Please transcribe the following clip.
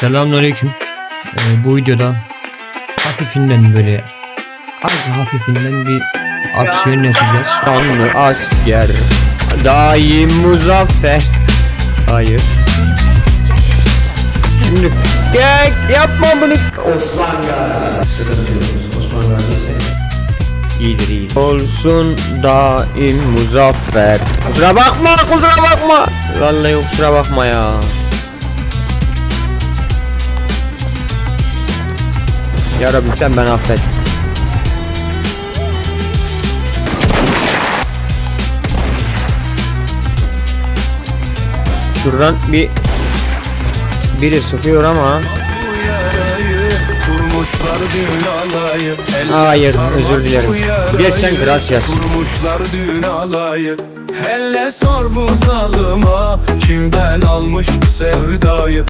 Selamünaleyküm. Ee, bu videoda hafifinden böyle az hafifinden bir aksiyon yapacağız. Kanlı asker Daim muzaffer. Hayır. Şimdi Gel yapma bunu. Osman Gazi. Sıkıntı yok Osman Gazi ise İyidir. İyi Olsun daim muzaffer. Kusura bakma kusura bakma. Vallahi kusura bakma ya Ya Rabbi sen beni affet Şuradan bir biri sıkıyor ama Hayır, özür dilerim. Geçsen gracias. Kurmuşlar sor bu zalıma Kimden almış bu sevdayı